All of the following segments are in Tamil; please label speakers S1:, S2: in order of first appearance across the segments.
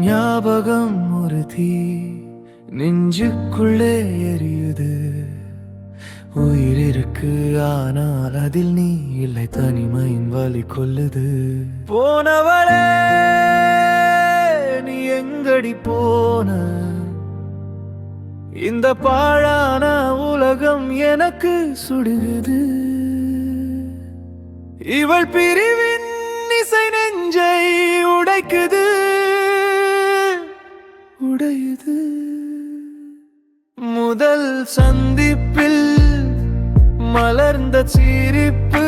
S1: ஞாபகம் ஒரு தீ நெஞ்சுக்குள்ளே எரியுது. உயிர் இருக்கு ஆனால் அதில் நீ இல்லை தனிமையின் வலி கொல்லுது போனவளே நீ எங்கடி போன? இந்த பாழான உலகம் எனக்கு சுடுகுது. இவள் பிரிவின் இசை நெஞ்சை உடைக்குது. உடையுது முதல் சந்திப்பில் மலர்ந்த சிரிப்பு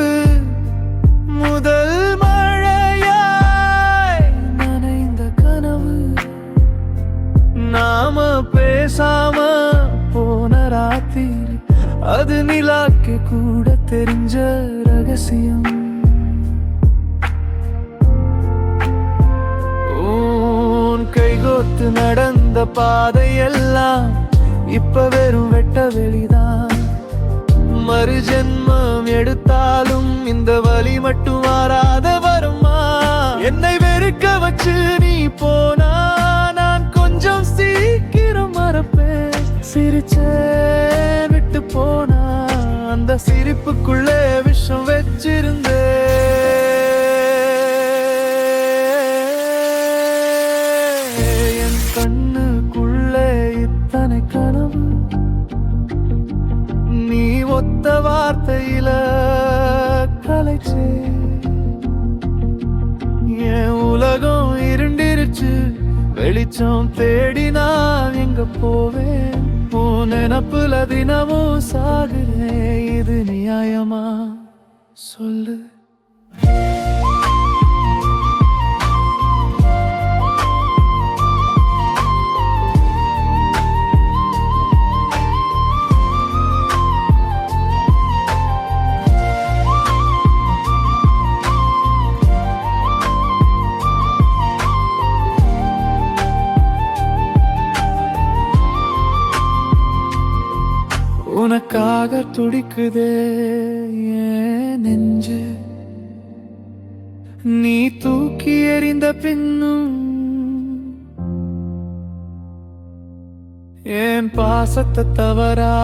S1: முதல் மழையாய் நனைந்த கனவு. நாம பேசாம போன ராத்திரி அது நிலாக்கு கூட தெரிஞ்ச ரகசியம். உன் நடந்த பாதையெல்லாம் இப்ப வெறும் வெட்ட வெளிதான். மறு ஜென்மம் எடுத்தாலும் இந்த வழி மட்டும் மாறாத வருமா? என்னை வெறுக்க வச்சு நீ போனா நான் கொஞ்சம் சீக்கிரம் மறப்பேன். சிரிச்சேன் விட்டு போனா அந்த சிரிப்புக்குள்ளே விஷம் வச்சிருந்தேன். இத்தனை கனவு. நீ ஒத்த வார்த்தையில கலைச்சு என் உலகம் இருண்டிருச்சு. வெளிச்சம் தேடி நான் எங்க போவேன்? உன் நினப்புல தினமும் சாகுறேன் இது நியாயமா? சொல்லு. உனக்காக துடிக்குதே என் நெஞ்சு. நீ தூக்கி எறிந்த பின்னும் என் பாசத்தை தவறா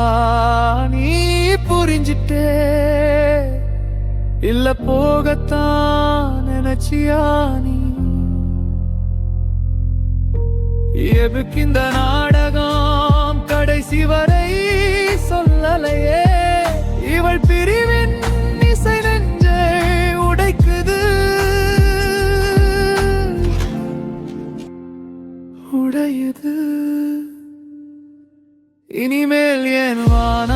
S1: நீ புரிஞ்சிட்டே? இல்ல போகத்தான் நினைச்சியா நீ? எதுக்கு இந்த நாடகம் கடைசி வரை சொல்லலையே. இவள் பிரிவின் இசை நெஞ்சை உடைக்குது. உடையுது. இனிமேல் ஏன் வானா